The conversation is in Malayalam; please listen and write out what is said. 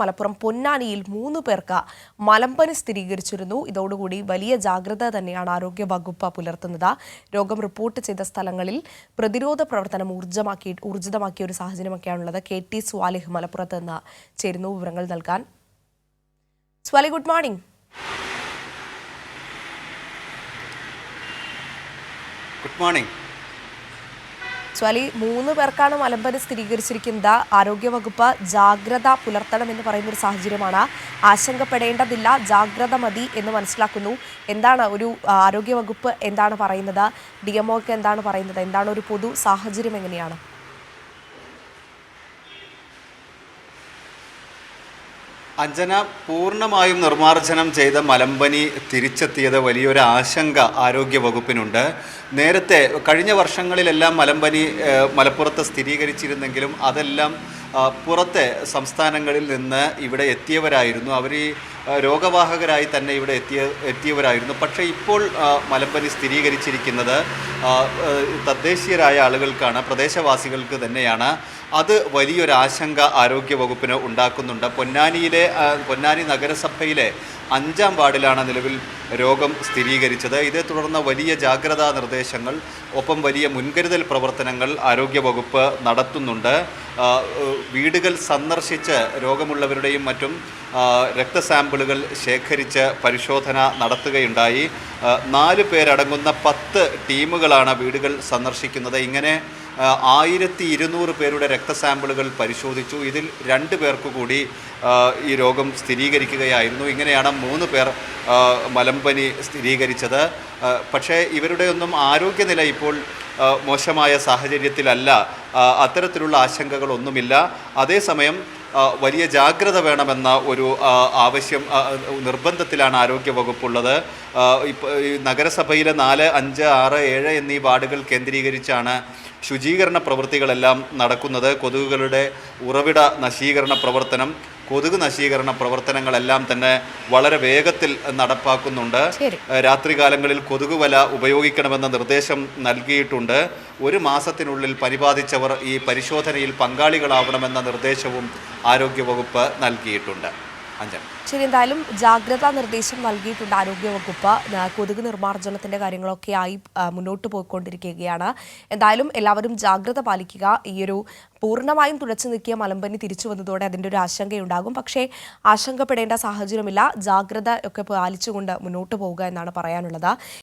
മലപ്പുറം പൊന്നാനിയിൽ മൂന്ന് പേർക്ക് മലമ്പനി സ്ഥിരീകരിച്ചിരുന്നു. ഇതോടുകൂടി വലിയ ജാഗ്രത തന്നെയാണ് ആരോഗ്യ വകുപ്പ് പുലർത്തുന്നത്. രോഗം റിപ്പോർട്ട് ചെയ്ത സ്ഥലങ്ങളിൽ പ്രതിരോധ പ്രവർത്തനം ഊർജമാക്കി ഊർജിതമാക്കിയ ഒരു സാഹചര്യമൊക്കെയാണുള്ളത്. കെ ടി സ്വാലിഹ് മലപ്പുറത്ത് നിന്ന് ചേരുന്നു വിവരങ്ങൾ നൽകാൻ. സ്വാലി good morning. Good morning. Swali മൂന്ന് പേർക്കാണ് മലമ്പനി സ്ഥിരീകരിച്ചിരിക്കുന്നത്. ആരോഗ്യവകുപ്പ് ജാഗ്രത പുലർത്തണം എന്ന് പറയുന്ന ഒരു സാഹചര്യമാണ്. ആശങ്കപ്പെടേണ്ടതില്ല ജാഗ്രത മതി എന്ന് മനസ്സിലാക്കുന്നു. എന്താണ് ഒരു ആരോഗ്യവകുപ്പ് എന്താണ് പറയുന്നത്? ഡി എന്താണ് പറയുന്നത്? എന്താണ് ഒരു പൊതു സാഹചര്യം എങ്ങനെയാണ്? അഞ്ജന പൂർണമായും നിർമ്മാർജനം ചെയ്ത മലമ്പനി തിരിച്ചെത്തിയത് വലിയൊരു ആശങ്ക ആരോഗ്യ വകുപ്പിനുണ്ട്. നേരത്തെ കഴിഞ്ഞ വർഷങ്ങളിലെല്ലാം മലമ്പനി മലപ്പുറത്ത് സ്ഥിരീകരിച്ചിരുന്നെങ്കിലും അതെല്ലാം പുറത്തെ സംസ്ഥാനങ്ങളിൽ നിന്ന് ഇവിടെ എത്തിയവരായിരുന്നു. അവർ ഈ രോഗവാഹകരായി തന്നെ ഇവിടെ എത്തിയ എത്തിയവരായിരുന്നു. പക്ഷേ ഇപ്പോൾ മലമ്പനി സ്ഥിരീകരിച്ചിരിക്കുന്നത് തദ്ദേശീയരായ ആളുകൾക്കാണ് പ്രദേശവാസികൾക്ക് തന്നെയാണ്. അത് വലിയൊരു ആശങ്ക ആരോഗ്യ വകുപ്പിന് ഉണ്ടാക്കുന്നുണ്ട്. പൊന്നാനിയിലെ പൊന്നാനി നഗരസഭയിലെ അഞ്ചാം വാർഡിലാണ് നിലവിൽ രോഗം സ്ഥിരീകരിച്ചത്. ഇതേ തുടർന്ന് വലിയ ജാഗ്രതാ നിർദ്ദേശങ്ങൾ ഒപ്പം വലിയ മുൻകരുതൽ പ്രവർത്തനങ്ങൾ ആരോഗ്യവകുപ്പ് നടത്തുന്നുണ്ട്. വീടുകൾ സന്ദർശിച്ച് രോഗമുള്ളവരുടെയും മറ്റും രക്ത രക്തസാമ്പിളുകൾ ശേഖരിച്ച് പരിശോധന നടത്തുകയുണ്ടായി. നാല് പേരടങ്ങുന്ന പത്ത് ടീമുകളാണ് വീടുകൾ സന്ദർശിക്കുന്നത്. ഇങ്ങനെ ആയിരത്തി ഇരുന്നൂറ് പേരുടെ രക്തസാമ്പിളുകൾ പരിശോധിച്ചു. ഇതിൽ രണ്ട് പേർക്ക് കൂടി ഈ രോഗം സ്ഥിരീകരിക്കുകയായിരുന്നു. ഇങ്ങനെയാണ് മൂന്ന് പേർ മലമ്പനി സ്ഥിരീകരിച്ചത്. പക്ഷേ ഇവരുടെയൊന്നും ആരോഗ്യനില ഇപ്പോൾ മോശമായ സാഹചര്യത്തിലല്ല. അത്തരത്തിലുള്ള ആശങ്കകളൊന്നുമില്ല. അതേസമയം വലിയ ജാഗ്രത വേണമെന്ന ഒരു ആവശ്യം നിർബന്ധത്തിലാണ് ആരോഗ്യവകുപ്പുള്ളത്. നഗരസഭയിലെ നാല് അഞ്ച് ആറ് ഏഴ് എന്നീ വാർഡുകൾ കേന്ദ്രീകരിച്ചാണ് ശുചീകരണ പ്രവൃത്തികളെല്ലാം നടക്കുന്നത്. കൊതുകുകളുടെ ഉറവിട നശീകരണ പ്രവർത്തനം കൊതുക് നശീകരണ പ്രവർത്തനങ്ങളെല്ലാം തന്നെ വളരെ വേഗത്തിൽ നടപ്പാക്കുന്നുണ്ട്. രാത്രികാലങ്ങളിൽ കൊതുക് വല ഉപയോഗിക്കണമെന്ന നിർദ്ദേശം നൽകിയിട്ടുണ്ട്. ഒരു മാസത്തിനുള്ളിൽ പരിപാടിച്ചവർ ഈ പരിശോധനയിൽ പങ്കാളികളാവണമെന്ന നിർദ്ദേശവും ആരോഗ്യവകുപ്പ് നൽകിയിട്ടുണ്ട്. ശരി എന്തായാലും ജാഗ്രതാ നിർദ്ദേശം നൽകിയിട്ടുണ്ട് ആരോഗ്യവകുപ്പ് കൊതുക് നിർമ്മാർജനത്തിന്റെ കാര്യങ്ങളൊക്കെ ആയി മുന്നോട്ട് പോയിക്കൊണ്ടിരിക്കുകയാണ്. എന്തായാലും എല്ലാവരും ജാഗ്രത പാലിക്കുക. ഈയൊരു പൂർണമായും തുടച്ചു നിൽക്കിയ മലമ്പനി തിരിച്ചു വന്നതോടെ അതിന്റെ ഒരു ആശങ്കയുണ്ടാകും. പക്ഷേ ആശങ്കപ്പെടേണ്ട സാഹചര്യമില്ല. ജാഗ്രത ഒക്കെ പാലിച്ചുകൊണ്ട് മുന്നോട്ട് പോവുക എന്നാണ് പറയാനുള്ളത്.